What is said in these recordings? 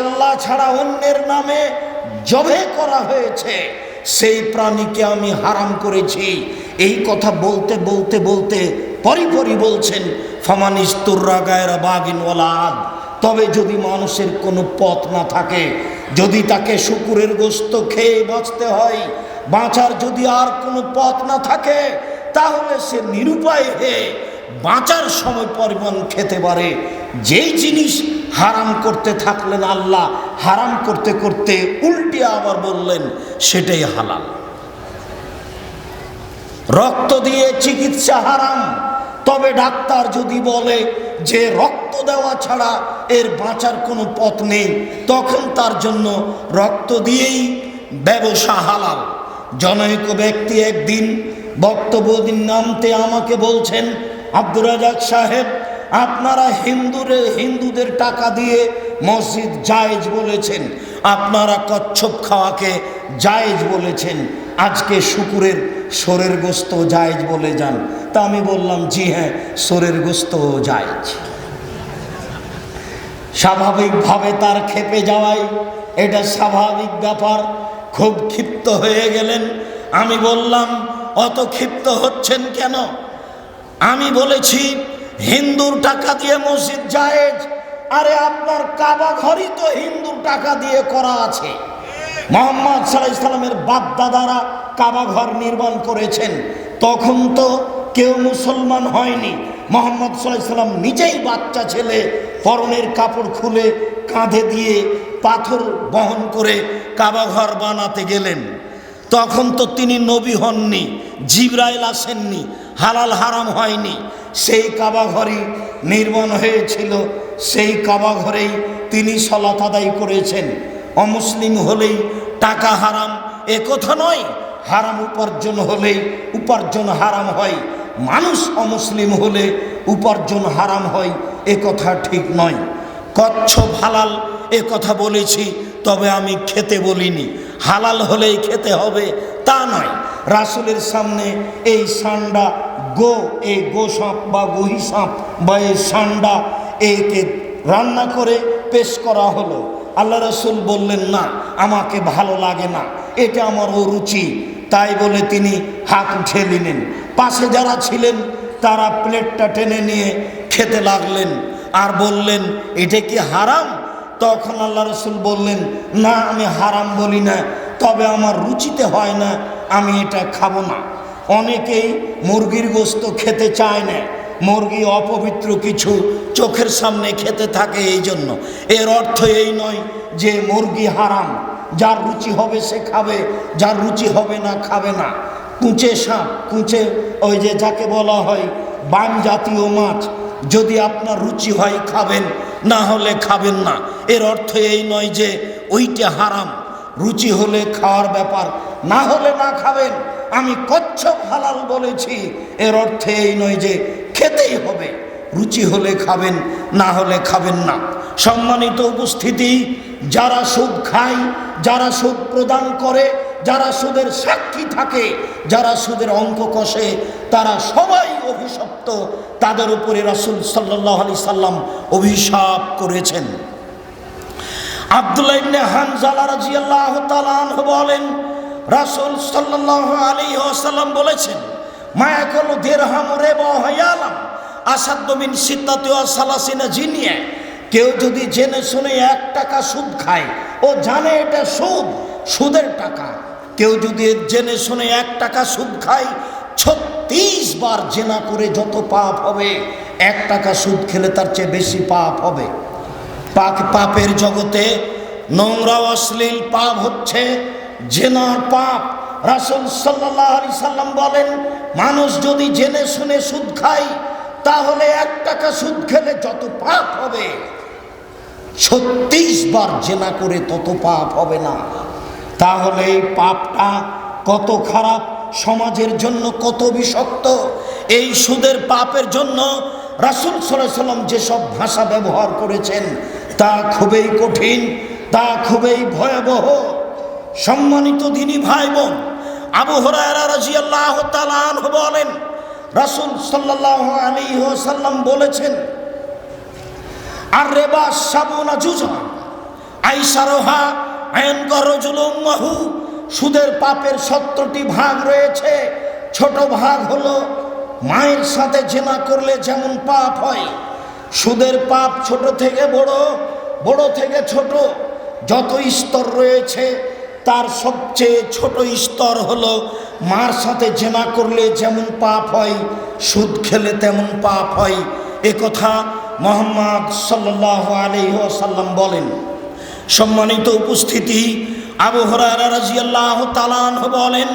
আল্লাহ ছাড়া অন্যের নামে জবে করা হয়েছে। সেই প্রাণীকে আমি হারাম করেছি। এই কথা বলতে বলতে বলতে পরিপরি বলছেন ফামানিস্তুর্রা গায়রা বাগিন ওলাদ তবে যদি মানুষের কোনো পথ না থাকে, যদি তাকে শুকুরের গোস্ত খেয়ে বাঁচতে হয়, বাঁচার যদি আর কোনো পথ না থাকে, তাহলে সে নিরুপায় হয়ে বাঁচার সময় পরিমাণ খেতে পারে। যেই জিনিস হারাম করতে থাকলেন আল্লাহ, হারাম করতে করতে উল্টে আবার বললেন, সেটাই হালাল। রক্ত দিয়ে চিকিৎসা হারাম, তবে ডাক্তার যদি বলে যে রক্ত দেওয়া ছাড়া এর বাঁচার কোনো পথ নেই, তখন তার জন্য রক্ত দিয়েই ব্যবসা হালাল। জনৈক ব্যক্তি একদিন বক্তব্য নামতে আমাকে বলছেন আব্দুর রাজাক সাহেব, আপনারা হিন্দুরে, হিন্দুদের টাকা দিয়ে মসজিদ জায়েজ বলেছেন। আপনারা কচ্ছপ খাওয়াকে জায়েজ বলেছেন। আজকে শুকুরের সোরের গোস্ত জায়েজ বলে যান। তা আমি বললাম, জি হ্যাঁ সোরের গোস্ত জায়েজ। স্বাভাবিকভাবে তার খেপে যাওয়াই এটা স্বাভাবিক ব্যাপার। খুব ক্ষিপ্ত হয়ে গেলেন। আমি বললাম, অত ক্ষিপ্ত হচ্ছেন কেন? আমি বলেছি, হিন্দুর টাকা দিয়ে মসজিদ জায়েজ, আরে আপনার কাবা ঘরই তো হিন্দুর টাকা দিয়ে করা আছে। মোহাম্মদ সাল্লাহ ইসলামের বাপ দাদারা কাবা ঘর নির্মাণ করেছেন। তখন তো কেউ মুসলমান হয়নি। মোহাম্মদ সাল্লাহ ইসলাম নিজেই বাচ্চা ছেলে, পরনের কাপড় খুলে কাঁধে দিয়ে পাথর বহন করে কাবা ঘর বানাতে গেলেন। তখন তো তিনি নবী হননি, জিব্রাইল আসেননি, হালাল হারাম হয়নি। সেই কাবা ঘরই নির্মাণ হয়েছিল, সেই কাবা ঘরেই তিনি সলাত আদায় করেছেন। অমুসলিম হলেই টাকা হারাম, এ কথা নয়, হারাম উপার্জন হলেই উপার্জন হারাম হয়। মানুষ অমুসলিম হলে উপার্জন হারাম হয়, এ কথা ঠিক নয়। কচ্ছপ হালাল, এ কথা বলেছি, তবে আমি খেতে বলিনি। হালাল হলেই খেতে হবে, তা নয়। রাসুলের সামনে এই সান্ডা গো, এই গো সাপ বা গহি সাপ বা এই সান্ডা একে রান্না করে পেশ করা হলো। আল্লাহ রসুল বললেন, না, আমাকে ভালো লাগে না। এটা আমার অরুচি। তাই বলে তিনি হাত উঠে নিলেন। পাশে যারা ছিলেন, তারা প্লেটটা টেনে নিয়ে খেতে লাগলেন আর বললেন, এটা কি হারাম? তখন আল্লাহ রসুল বললেন, না, আমি হারাম বলি না, তবে আমার রুচিতে হয় না, আমি এটা খাব না। অনেকেই মুরগির গোস্ত খেতে চায় না। মুরগি অপবিত্র কিছু চোখের সামনে খেতে থাকে এই জন্য। এর অর্থ এই নয় যে মুরগি হারাম। যার রুচি হবে সে খাবে, যার রুচি হবে না খাবে না। কুঁচে সাপ, কুঁচে ওই যে যাকে বলা হয় বান জাতীয় মাছ, যদি আপনার রুচি হয়, খাবেন। না হলে খাবেন না। এর অর্থ এই নয় যে ওইটা হারাম। রুচি হলে খাওয়ার ব্যাপার, না হলে না খাবেন। আমি কচ্ছপ হালাল বলেছি। এর অর্থে এই নয় যে খেতেই হবে। রুচি হলে খাবেন, না হলে খাবেন না। সম্মানিত উপস্থিতি, যারা সুদ খায়, যারা সুদ প্রদান করে, যারা সুদের সাক্ষী থাকে, যারা সুদের অঙ্ক কষে, তারা সবাই অভিশপ্ত তাদের উপরে রাসুল সাল্লাহ আলি সাল্লাম অভিশাপ করেছেন। আব্দুল্লাহ ইবনে হানজালা রাদিয়াল্লাহু তাআলা আনহু বলেন, রাসূল আলাইহি ওয়াসাল্লাম বলেছেন মিন সিত্তাতি সালাসিনা জিনিয়া। কেউ যদি জেনে শুনে এক টাকা সুদ খায়, ও জানে এটা সুদ, সুদের টাকা। কেউ যদি জেনে শুনে এক টাকা সুদ খায় বার জেনা করে যত পাপ হবে, এক টাকা সুদ খেলে তার চেয়ে বেশি পাপ হবে। পাক পাপের জগতে নোংরা অশ্লীল পাপ হচ্ছে, জেনার পাপ। রাসুল সাল্লাহ আলি সাল্লাম বলেন, মানুষ যদি জেনে শুনে সুদ খায়, তাহলে এক টাকা সুদ খেলে যত পাপ হবে, ছত্রিশ বার জেনা করে তত পাপ হবে না। তাহলে এই পাপটা কত খারাপ সমাজের জন্য কত বিষক্ত, এই সুদের পাপের জন্য রাসুল সাল্লাম যেসব ভাষা ব্যবহার করেছেন, তা খুবই কঠিন, তা খুবই ভয়াবহ। সম্মানিত দিনী ভাই বোন আবু হরায়রা রাজিয়াল্লাহ তালান বলেন, রাসুল সাল্লাহ আলী সাল্লাম বলেছেন আর রেবা সাবুনা জুজা আইসারোহা আইন করজুল উম্মাহু সুদের পাপের সত্তরটি ভাগ রয়েছে। ছোট ভাগ হলো মায়ের সাথে জেনা করলে যেমন পাপ হয়, সুদের পাপ ছোট থেকে বড় বড় থেকে ছোট। যত স্তর রয়েছে, তার সবচেয়ে ছোট স্তর হলো মার সাথে জেনা করলে যেমন পাপ হয়, সুদ খেলে তেমন পাপ হয়। এ কথা মোহাম্মদ সাল্লাহ আলহিহাসাল্লাম বলেন। সম্মানিত উপস্থিতি আবু হরারা রাজিয়াল্লাহ তালান বলেন,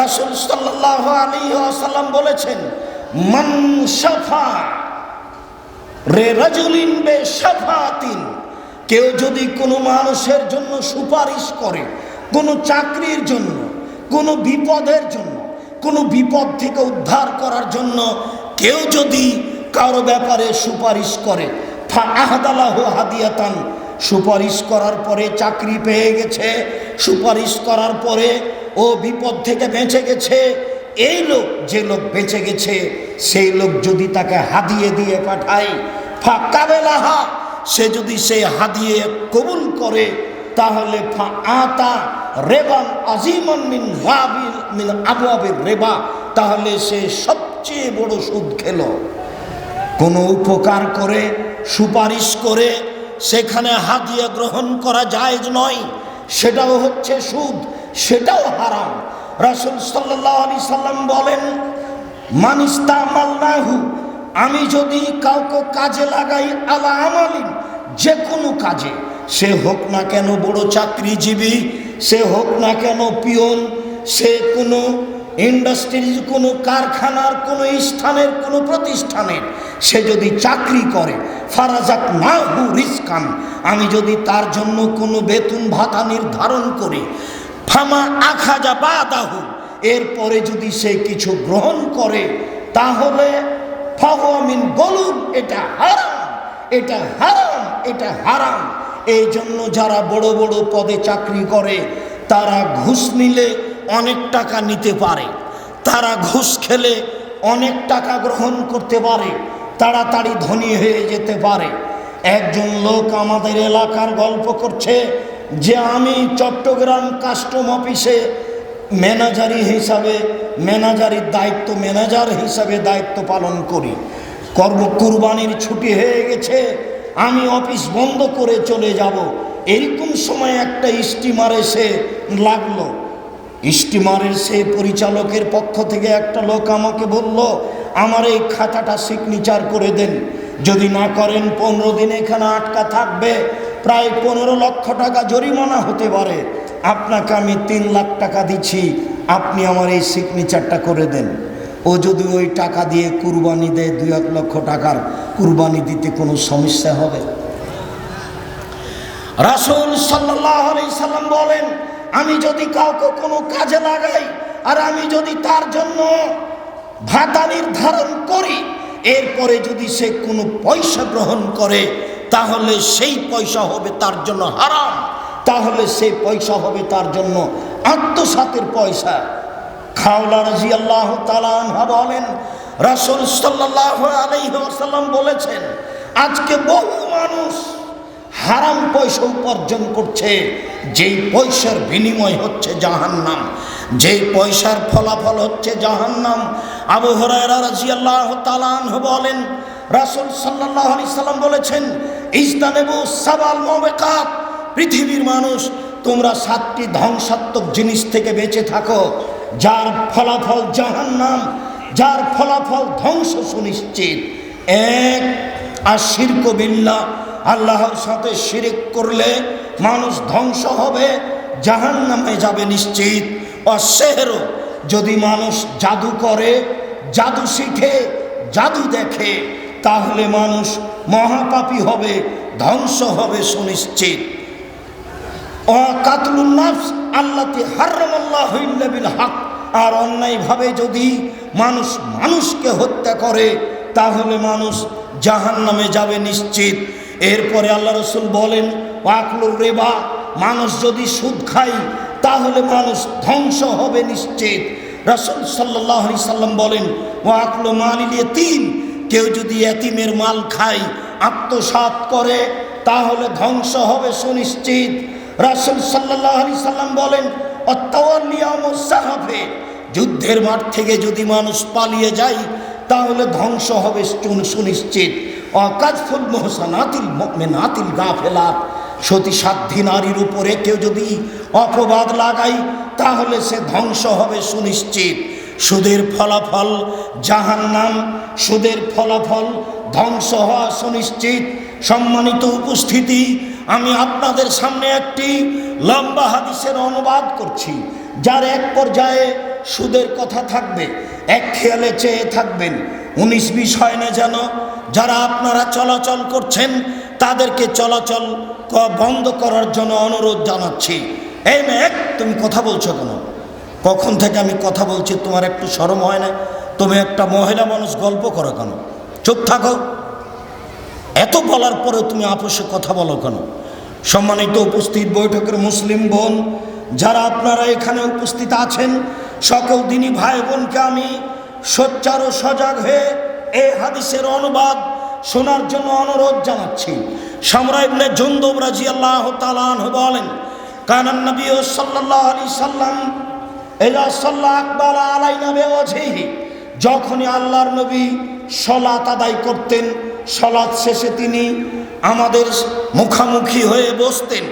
রাসুল সাল্লাহ আলহিহাসাল্লাম বলেছেন, মান রে রাজুলিন কেউ যদি কোনো মানুষের জন্য সুপারিশ করে, কোনো চাকরির জন্য, কোনো বিপদের জন্য, কোনো বিপদ থেকে উদ্ধার করার জন্য কেউ যদি কারও ব্যাপারে সুপারিশ করে আহদালাহ হাদিয়াতান সুপারিশ করার পরে চাকরি পেয়ে গেছে। সুপারিশ করার পরে ও বিপদ থেকে বেঁচে গেছে। এই লোক যে লোক বেঁচে গেছে, সেই লোক যদি তাকে হাদিয়ে দিয়ে পাঠায় ফাঁকাবেলাহা সে যদি সে হাদিয়ে কবুল করে, তাহলে আতা রেবান আজিমান মিন মিন আবুয়াবির রেবা, তাহলে সে সবচেয়ে বড় সুদ খেল। কোনো উপকার করে, সুপারিশ করে সেখানে হাদিয়া গ্রহণ করা জায়েজ নয়। সেটাও হচ্ছে সুদ, সেটাও হারাম। রাসুল সাল্লাহ আলি সাল্লাম বলেন মানিস্তা মাল্লাহু আমি যদি কাউকে কাজে লাগাই, আলা আমালিন যে কোনো কাজে, সে হোক না কেন বড় চাকরিজীবী, সে হোক না কেন পিয়ন সে কোনো ইন্ডাস্ট্রির কোনো কারখানার, কোনো স্থানের, কোনো প্রতিষ্ঠানের, সে যদি চাকরি করে ফারাজাক না হু রিস্কান আমি যদি তার জন্য কোনো বেতন ভাতা নির্ধারণ করি, ফামা আখাজা বা দাহু এরপরে যদি সে কিছু গ্রহণ করে, তাহলে ফাহমিন বলুন এটা হারাম এটা হারাম এটা হারাম। এই জন্য যারা বড় বড় পদে চাকরি করে, তারা ঘুষ নিলে অনেক টাকা নিতে পারে। তারা ঘুষ খেলে অনেক টাকা গ্রহণ করতে পারে। তাড়াতাড়ি ধনী হয়ে যেতে পারে। একজন লোক আমাদের এলাকার গল্প করছে যে আমি চট্টগ্রাম কাস্টম অফিসে ম্যানেজারি হিসাবে, ম্যানেজারির দায়িত্ব, ম্যানেজার হিসাবে দায়িত্ব পালন করি। কর্ম কুরবানির ছুটি হয়ে গেছে, আমি অফিস বন্ধ করে চলে যাব। এরকম সময় একটা স্টিমার এসে লাগল। স্টিমারের সে পরিচালকের পক্ষ থেকে একটা লোক আমাকে বলল, আমার এই খাতাটা সিগনেচার করে দেন। যদি না করেন, পনেরো দিন এখানে আটকা থাকবে। প্রায় পনেরো লক্ষ টাকা জরিমানা হতে পারে। আপনাকে আমি তিন লাখ টাকা দিচ্ছি। আপনি আমার এই সিগনেচারটা করে দেন। ও যদি ওই টাকা দিয়ে কুরবানি দেয়, দুই এক লক্ষ টাকার কুরবানি দিতে কোনো সমস্যা হবে? রাসুল সাল্লাহ সাল্লাম বলেন আমি যদি কাউকে কোনো কাজে লাগাই, আর আমি যদি তার জন্য ভাতা নির্ধারণ করি, এরপরে যদি সে কোনো পয়সা গ্রহণ করে, তাহলে সেই পয়সা হবে তার জন্য হারাম। তাহলে সেই পয়সা হবে তার জন্য আত্মসাতের পয়সা। খাওলা রাজি আল্লাহ তালানহা বলেন, রাসুল সাল্লাহ আলাইসাল্লাম বলেছেন, আজকে বহু মানুষ হারাম পয়সা উপার্জন করছে, যেই পয়সার বিনিময় হচ্ছে জাহান্নাম, যেই পয়সার ফলাফল হচ্ছে জাহান্নাম। আবু হরাইরা রাজি আল্লাহ বলেন, রাসুল সাল্লাহ আলি সাল্লাম বলেছেন ইস্তানেবু সাবাল মবেকাত পৃথিবীর মানুষ, তোমরা সাতটি ধ্বংসাত্মক জিনিস থেকে বেঁচে থাকো, যার ফলাফল জাহান্নাম, যার ফলাফল ধ্বংস সুনিশ্চিত। এক আর শিরকবিল্লা আল্লাহর সাথে শিরিক করলে মানুষ ধ্বংস হবে জাহান নামে যাবে নিশ্চিত। অশেহরও যদি মানুষ জাদু করে, জাদু শিখে, জাদু দেখে, তাহলে মানুষ মহাপাপী হবে, ধ্বংস হবে সুনিশ্চিত। কাতলুন্নাফস আল্লাতে হার্রামাল্লাহ বিল হক। আর অন্যায়ভাবে যদি মানুষ মানুষকে হত্যা করে, তাহলে মানুষ জাহান নামে যাবে নিশ্চিত। এরপরে আল্লাহ রসুল বলেন, ওয়াকলুর রেবা, মানুষ যদি সুদ খায়, তাহলে মানুষ ধ্বংস হবে নিশ্চিত। রসুল সাল্লাহ সাল্লাম বলেন, ওয়াকলো মালিলে তিন কেউ যদি এতিমের মাল খায় আত্মসাত করে, তাহলে ধ্বংস হবে সুনিশ্চিত। রাসুল সাল্লাহ আলি সাল্লাম বলেন অত্যাওয়ালিয়ামে যুদ্ধের মাঠ থেকে যদি মানুষ পালিয়ে যায় তাহলে ধ্বংস হবে সুন- সুনিশ্চিত। অকাজফুল মোহসানাতিল নাতিল গা ফেলাত সতী সাধ্যী নারীর উপরে কেউ যদি অপবাদ লাগাই তাহলে সে ধ্বংস হবে সুনিশ্চিত। সুদের ফলাফল জাহান্নাম। সুদের ফলাফল ধ্বংস হওয়া সুনিশ্চিত। সম্মানিত উপস্থিতি, আমি আপনাদের সামনে একটি লম্বা হাদিসের অনুবাদ করছি, যার এক পর্যায়ে সুদের কথা থাকবে, এক খেয়ালে চেয়ে থাকবেন। উনিশ বিশ হয় না যেন, যারা আপনারা চলাচল করছেন, তাদেরকে চলাচল বন্ধ করার জন্য অনুরোধ জানাচ্ছি। এই মেয়ে, তুমি কথা বলছো কেন? কখন থেকে আমি কথা বলছি, তোমার একটু সরম হয় না? তুমি একটা মহিলা মানুষ, গল্প করো কেন? চুপ থাকো। এত বলার পরেও তুমি আপোষে কথা বলো কেন? সম্মানিত উপস্থিত বৈঠকের মুসলিম বোন যারা আপনারা এখানে উপস্থিত আছেন, সকল দিনই ভাই বোনকে আমি সোচ্চার ও সজাগ হয়ে এই হাদিসের অনুবাদ শোনার জন্য অনুরোধ জানাচ্ছি। সম্রাইবনে জন্দব রাজি আল্লাহ তালান বলেন কানান নবী ও সাল্লাহ আলি সাল্লাম এলা সাল্লাহ আকবর আলাই নামে ওঝেহি যখনই আল্লাহর নবী সলাত আদায় করতেন সলাৎ শেষে তিনি আমাদের মুখামুখি হয়ে বসতেন।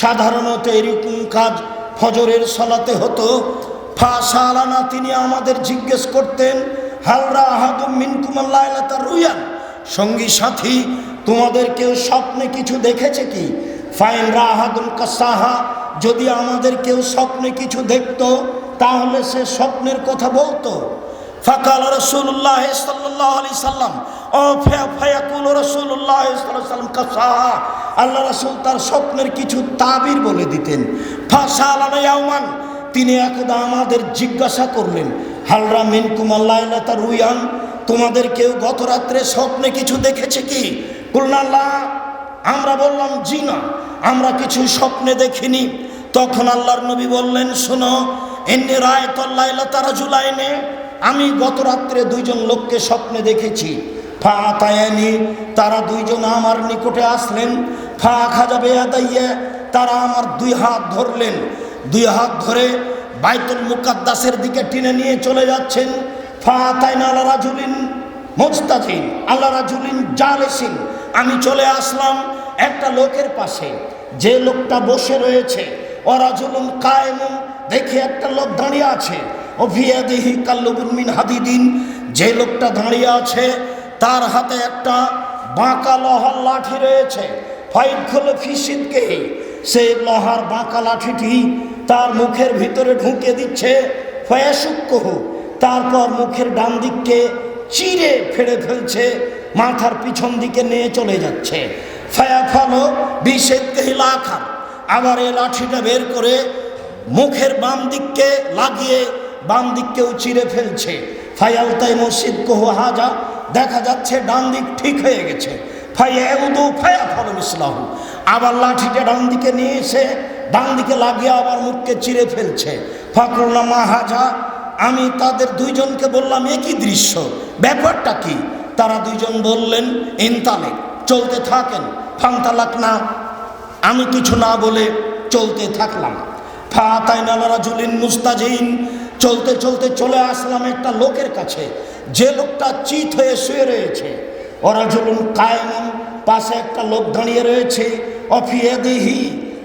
সাধারণত এরকম কাজ ফজরের সলাতে হতো। ফাঁসালানা, তিনি আমাদের জিজ্ঞেস করতেন হালরা আহাদুম মিনকুমাল্লাহ রুয়ান সঙ্গী সাথী, তোমাদের কেউ স্বপ্নে কিছু দেখেছে কি? ফাইন রাহাদুল কাসাহা, যদি আমাদের কেউ স্বপ্নে কিছু দেখত, তাহলে সে স্বপ্নের কথা বলতো। ফাকাল রসুল্লাহ সাল্লাহ আলি সাল্লাম সাল্লাম কাসাহা আল্লাহ রসুল তার স্বপ্নের কিছু তাবির বলে দিতেন। ফাঁসা আলামান তিনি একদা আমাদের জিজ্ঞাসা করলেন হালরা মিনকুম আল্লাহ তার রুয়ান তোমাদের কেউ গত রাত্রে স্বপ্নে কিছু দেখেছে কি? কুলনাল্লাহ আমরা বললাম, জি না, আমরা কিছু স্বপ্নে দেখিনি। তখন আল্লাহর নবী বললেন, শোনো এমনি রায় তল্লাইলা তারা জুলাইনে আমি গত রাত্রে দুইজন লোককে স্বপ্নে দেখেছি। ফা তারা দুইজন আমার নিকটে আসলেন। ফা খাজাবে আদাইয়ে তারা আমার দুই হাত ধরলেন। দুই হাত ধরে বাইতুল মুকাদ্দাসের দিকে টেনে নিয়ে চলে যাচ্ছেন। ফা তাইনা আল্লাহ রাজুলিন মোস্তাজিন আল্লাহ রাজুলিন জালেসিন। আমি চলে আসলাম একটা লোকের পাশে। যে লোকটা বসে রয়েছে ওরা জুলুন কায়েমুন, দেখে একটা লোক দাঁড়িয়ে আছে। ও ভিয়াদিহি কাল্লুবুন মিন হাদিদিন, যে লোকটা দাঁড়িয়ে আছে তার হাতে একটা বাঁকা লোহার লাঠি রয়েছে। ফাইট খোলে ফিসিদকেই সেই লোহার বাঁকা লাঠিটি তার মুখের ভিতরে ঢুকে দিচ্ছে। ফয়াসুক্কহু তারপর মুখের ডান দিককে চিরে ফেড়ে ফেলছে। মাথার পিছন দিকে নিয়ে চলে যাচ্ছে। ফায়া ফালো বিষেদ লাখান আবার এই লাঠিটা বের করে মুখের বাম দিককে লাগিয়ে বাম দিককেও চিরে ফেলছে। ফায়াল তাই মসজিদ কহু হাজা দেখা যাচ্ছে ডান দিক ঠিক হয়ে গেছে। ইসলাহু আবার লাঠিটা ডান দিকে নিয়ে এসে ডান দিকে লাগিয়ে আবার মুখকে চিরে ফেলছে। ফাকরুল্লা মাহাজা আমি তাদের দুইজনকে বললাম একই দৃশ্য? ব্যাপারটা কি? তারা দুইজন বললেন ইনতালে চলতে থাকেন। ফান্তালাক না, আমি কিছু না বলে চলতে থাকলাম। ফা তাই ফাতাইনালারা জুলিন মুস্তাজিন, চলতে চলতে চলে আসলাম একটা লোকের কাছে। যে লোকটা চিত হয়ে শুয়ে রয়েছে, ওরা জুলুন কায়মন পাশে একটা লোক দাঁড়িয়ে রয়েছে, অফিয়াদিহি,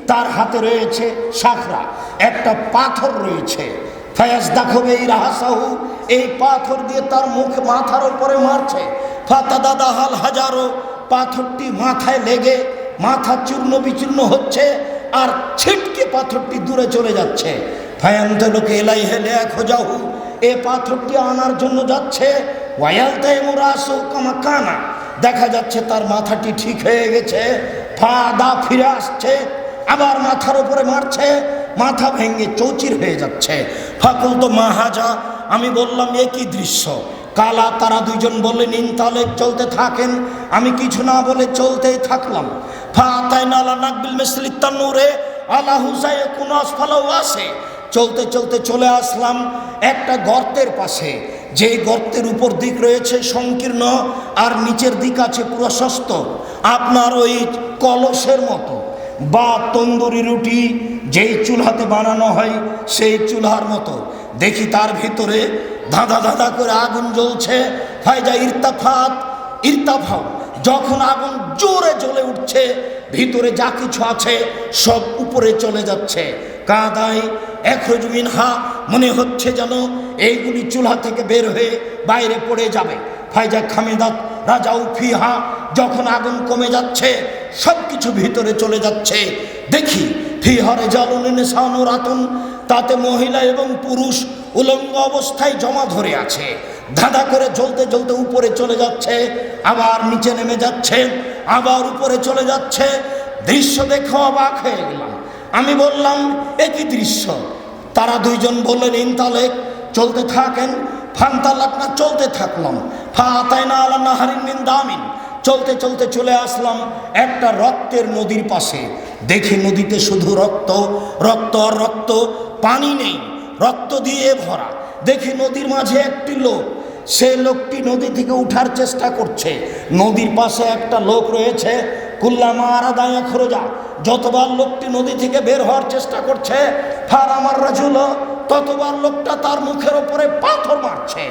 তার হাতে রয়েছে শাখরা একটা পাথর রয়েছে। ফায়াজ দাখবে এই রাহাসাহু এই পাথর দিয়ে তার মুখ মাথার উপরে মারছে। ফাতা দাদা হাল হাজারো, পাথরটি মাথায় লেগে, মাথা চূর্ণ বিচূর্ণ হচ্ছে, আর ছিটকে পাথরটি দূরে চলে যাচ্ছে। ফায়ান্ত লোকে এলাই হেলে খোঁজাহু এ পাথরটি আনার জন্য যাচ্ছে। ওয়াইয়ালতাই মোরাসো কামাকানা। দেখা যাচ্ছে তার মাথাটি ঠিক হয়ে গেছে। ফা দা ফিরে আসছে। আবার মাথার উপরে মারছে। মাথা ভেঙে চৌচির হয়ে যাচ্ছে। ফাকুল তো মাহাজা, আমি বললাম একই দৃশ্য? কালা তারা দুইজন বললেন ইনতালে চলতে থাকেন। আমি কিছু না বলে চলতেই থাকলাম। ফাতাইন আলা নাকবিল মিসলি তান্নুরে আলা হুসাইয়ে কোন আসফালাও আসে। চলতে চলতে চলে আসলাম একটা গর্তের পাশে। যেই গর্তের উপর দিক রয়েছে সংকীর্ণ আর নিচের দিক আছে প্রশস্ত আপনার ওই কলসের মতো বা তন্দুরি রুটি যেই চুলাতে বানানো হয় সেই চুলার মতো। দেখি তার ভিতরে ধাঁধা ধাঁধা করে আগুন জ্বলছে। ফায়জা ইরতাফাত, ইরতাফাও। যখন আগুন জোরে জ্বলে উঠছে, ভিতরে যা কিছু আছে সব উপরে চলে যাচ্ছে। কাদায় একরজ মিনহা মনে হচ্ছে যেন এইগুলি চুলহা থেকে বের হয়ে বাইরে পড়ে যাবে। ফাইজা খামেদাত রাজা উফি হা যখন আগুন কমে যাচ্ছে সব কিছু ভিতরে চলে যাচ্ছে। দেখি, ফিহরে জালুনে সানুরাতুন তাতে মহিলা এবং পুরুষ উলঙ্গ অবস্থায় জমা ধরে আছে। ধাঁধা করে জ্বলতে জ্বলতে উপরে চলে যাচ্ছে, আবার নিচে নেমে যাচ্ছে, আবার উপরে চলে যাচ্ছে। দৃশ্য দেখে অবাক হয়ে গেলাম। আমি বললাম, একই দৃশ্য। তারা দুইজন বললেন ইনতালেক চলতে থাকেন। ফান্তালাক না, চলতে থাকলাম। ফাতাই না আলা নাহারিন মিন দামিন। চলতে চলতে চলে আসলাম একটা রক্তের নদীর পাশে। দেখি নদীতে শুধু রক্ত রক্ত আর রক্ত, পানি নেই, রক্ত দিয়ে ভরা। দেখি নদীর মাঝে একটি লোক, সে লোকটি নদী থেকে উঠার চেষ্টা করছে। নদীর পাশে একটা লোক রয়েছে। কুল্লামা আরাদায়া খরোজা। যতবার লোকটি নদী থেকে বের হওয়ার চেষ্টা করছে, ফার আমার রাজুল, ততবার লোকটা তার মুখের ওপরে পাথর মারছে।